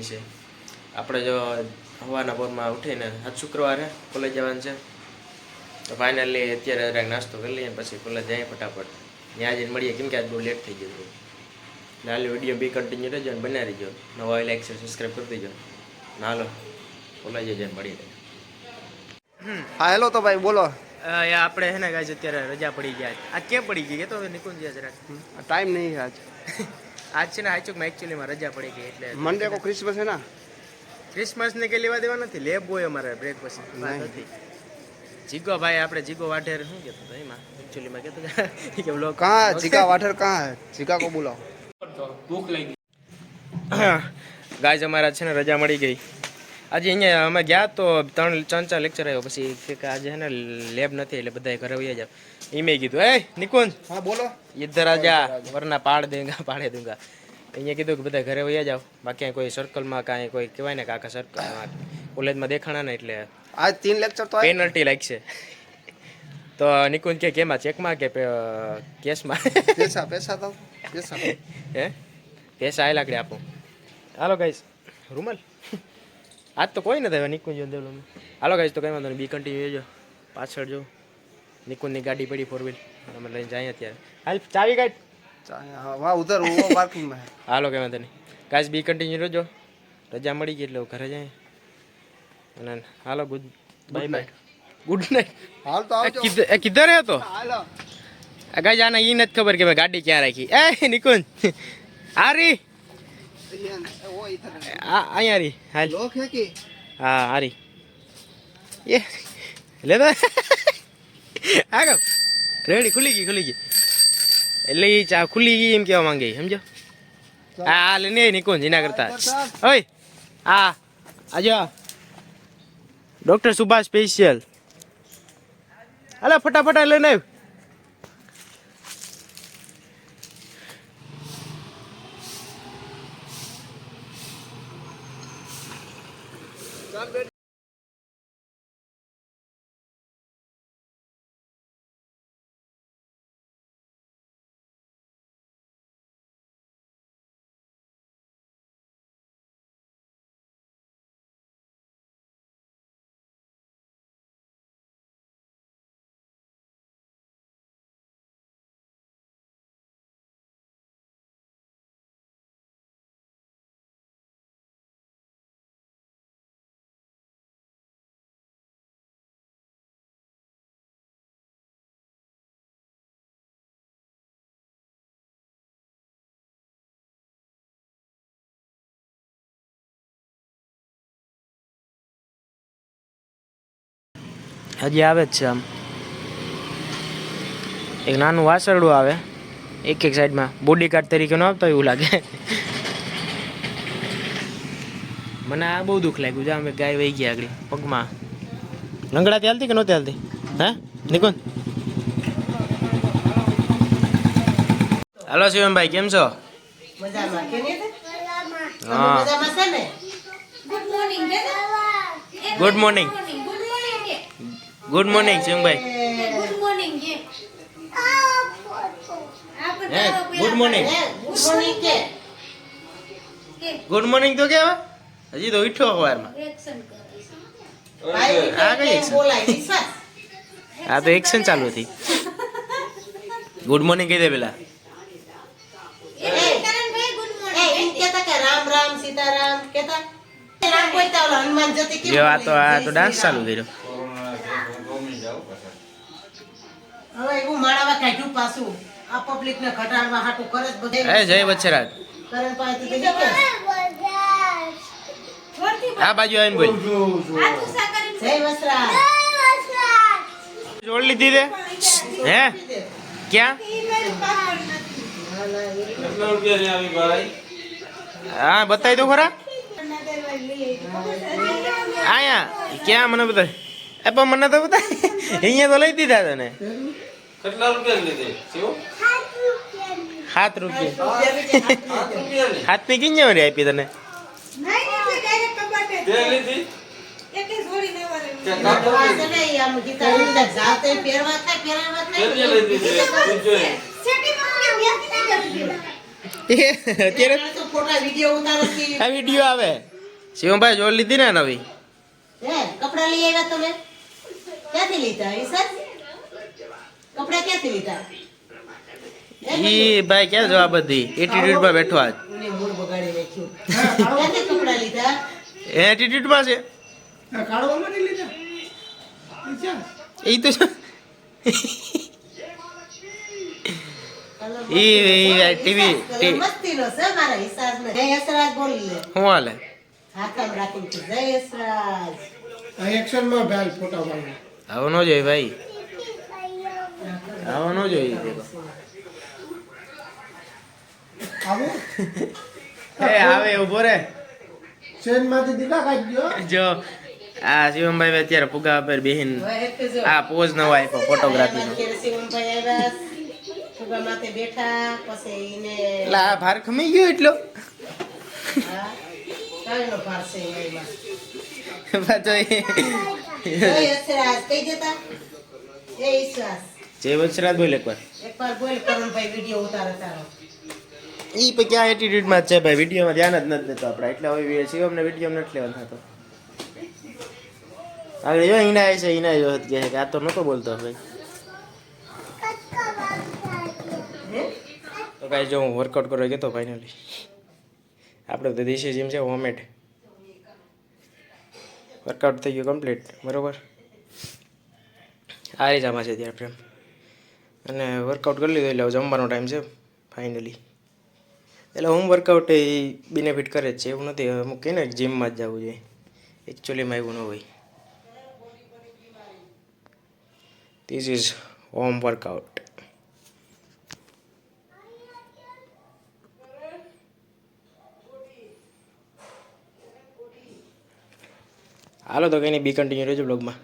થઈ છે. આપણે જો હવાના પોરમાં ઉઠીને આજ શુક્રવારે કોલેજ જવાનું છે. તો ફાઇનલી અત્યારે જરાક નાસ્તો કરી લઈએ પછી કોલેજ જાય ફટાફટ. ત્યાં જઈને મળીએ. કેમ કે આજ બહુ લેટ થઈ ગયું એટલે હાલ વીડિયો બી કન્ટિન્યુ રહેજો અને બનાવી દેજો નવા લાઈક છે સબસ્ક્રાઈબ કરી દેજો. હાલો કોલેજે જઈને મળીએ. હા હેલો તો ભાઈ બોલો. આપણે હે ને ગાય અત્યારે રજા પડી ગયા આજ કેમ પડી ગઈ? કે તો નિકુંજ જરાક ટાઈમ નહીં આજ. આજ છે ને આચુકમાં એકચ્યુઅલીમાં રજા પડી ગઈ એટલે મંડે કો ક્રિસમસ હે ના? ક્રિસમસ ને કે લેવા દેવા નથી. લેબ હોય અમારે બ્રેક પછી જીગો ભાઈ આપણે જીગો વાઢેર શું કહેતો હતો એમાં? એકચ્યુઅલીમાં કહેતો કે બ્લોક કા જીગા વાઢેર કા જીગા કો બોલાવો. ભૂખ લાગી ગાય અમારા છે ને રજા મળી ગઈ. આજે અહીંયા અમે ગયા તો ત્રણ ત્રણ ચાર લેક્ચર આવ્યો પછી આજે હે ને લેબ નથી એટલે બધા ઘરે વહી જાવ. એમે કીધું એ નિકુંજ. હા બોલો. ઇધર આજા વરના પાડ દેંગા પાડે દુંગા. અહીંયા કીધું કે બધા ઘરે વહી જાવ. બાકી કોઈ સર્કલમાં કાંઈ કોઈ કહેવાય ને કાકા સર્કલમાં કોલેજમાં દેખાણા ને એટલે આ તીન લેક્ચર તો પેનલ્ટી લાગશે. તો નિકુંજ કે કેમાં ચેકમાં કે કેસમાં પૈસા પૈસા તો પૈસા. હે? પૈસા આયલા લાકડી આપો. હાલો ગાઈસ રૂમલ. આજ તો કોઈ નથી હવે નિકુંજ દેવલો હાલો કાઈ તો કંઈ વાંધો નહીં. બી કન્ટિન્યુ જો પાછળ જો નિકુંજની ગાડી પડી ફોર વ્હીલ અમે લઈને જાય અત્યારે હાલ ચાવી કાઢ. વાહ ઉધર પાર્કિંગમાં. હાલો કંઈ વાંધો નહીં. ગાઈશ બી કન્ટિન્યુ જો રજા મળી ગઈ એટલે ઘરે જાય અને હાલો good bye bye good night હાલ તો આવજો. એ કિધર હે તો? હાલો. ગાઈશ આને ઈ નથી ખબર કે મેં ગાડી ક્યાં રાખી. એ નિકુંજ. આરી અહીંયા રી હાલ. હા હારી એ લેતા આગળ રેડી ખુલી ગઈ ખુલી ગઈ. એટલે એ ચા ખુલી ગઈ એમ કેવા માંગે સમજો? હા હાલ નહીં નિકુંજ એના કરતા? ઓય હા આજો ડોક્ટર સુભાષ સ્પેશિયલ. અલા ફટાફટ લઈને આવ્યું. Stand હજી આવે જ છે આમ. એક નાનું વાસરડું આવે એક એક સાઈડમાં બોડી ગાર્ડ તરીકે ન આવતો એવું લાગે. મને આ બહુ દુઃખ લાગ્યું. છે અમે ગાય વહી ગયા આગળ પગમાં. લંગડાથી ચાલતી કે નહોતી હાલતી? હે? નિકુંજ હાલો શિવમભાઈ કેમ છો? હા. મજામાં છે ને? Good morning good morning good morning good morning સિંહભાઈ good morning good morning હે, ગુડ મોર્નિંગ કે ગુડ મોર્નિંગ તો કેવા? હજી તો ઉઠ્યો સવારમાં એક્શન આ કઈ વિશ્વાસ આ તો એક્શન ચાલુ હતી. ગુડ મોર્નિંગ કહી દે પેલા. રામ રામ સીતારામ કેતા હનુમાન જતી આ તો આ તો ડાન્સ ચાલુ ચાલુ કર્યો. હવે એવું માળાવા કાઢ્યું પાછું આ પબ્લિક ને ઘટાડવા હાટું કરે બધે એ જય કરણ જોરથી આ બાજુ આવીને બોલ જય જોડ લીધી તે હે ક્યાં હા બતાવી દો ખરા આયા ક્યાં મને બતાય એ પણ મને તો બતા અહીંયા તો લઈ દીધા તને. સાત રૂપિયા. સાતની કિંજે વળી આપી તને? આ વીડિયો આવે. શિવમભાઈ જોડ લીધી ને નવી? કપડા લઈ આવ્યા તમે? ક્યાંથી લીધા? વિશાલ કપડા ક્યાંથી લીધા? ઈ ભાઈ ક્યાં જવા બધી? એટીટ્યુડમાં બેઠો આજ. મૂળ બગાડી નાખ્યું. ક્યાંથી કપડા લીધા? એટીટ્યુડમાં છે. કાઢવા માટે લીધા? એ તો ઈ ઈ ટીવી ટી- મસ્તીનો છે મારા હિસાબને. જય યશરાજ બોલી લે. શું હાલે? હાથમ રાખીને જય યશરાજ એક્શનમાં બેલ ફોટા પાડી આવો ન જોઈએ ભાઈ. આવો ન જોઈએ. એ આવે. ઊભો રે. કાઢી દો જો આ શિવમભાઈ અત્યારે ફુગા પર બેહીન. આ પોઝ નવો આપ્યો ફોટોગ્રાફી નો. શિવમભાઈ આવ્યા ફુગા માથે બેઠા પછી ઈને એટલે ભાર ખમી ગયો એટલો? હા, જય વત્સરાજ બોલ એકવાર. એકવાર બોલ કરણભાઈ વીડિયો ઉતારે તારો. ઈ પછી ક્યાં એટીટ્યુડ જ છે ભાઈ? વિડીયોમાં ધ્યાન જ નથી દેતો આપણે. એટલે હવે શિવમને વીડિયો નથી લેવાનો થતો. આગળ જો ઈના છે ઈના જો કે કે આ તો નતો બોલતો ભાઈ. તો કાંઈ જો હું વર્કઆઉટ કરવા ગયો તો ફાઇનલી આપણે તો દેશી જીમ છે હોમમેડ વર્કઆઉટ થઈ ગયું કમ્પ્લીટ બરોબર? આ રીજામાં છે ત્યારે પ્રેમ અને વર્કઆઉટ કરી લીધું એટલે જમવાનો ટાઈમ છે ફાઇનલી એટલે હોમ વર્કઆઉટ એ બેનિફિટ કરે જ છે, એવું નથી અમુક કહે ને જીમમાં જ જવું જોઈએ. એકચ્યુઅલીમાં એવું ન હોય. ધીસ ઇઝ હોમ વર્કઆઉટ હાલો તો કંઈ નહીં બી કન્ટિન્યુ રહેજો બ્લોગમાં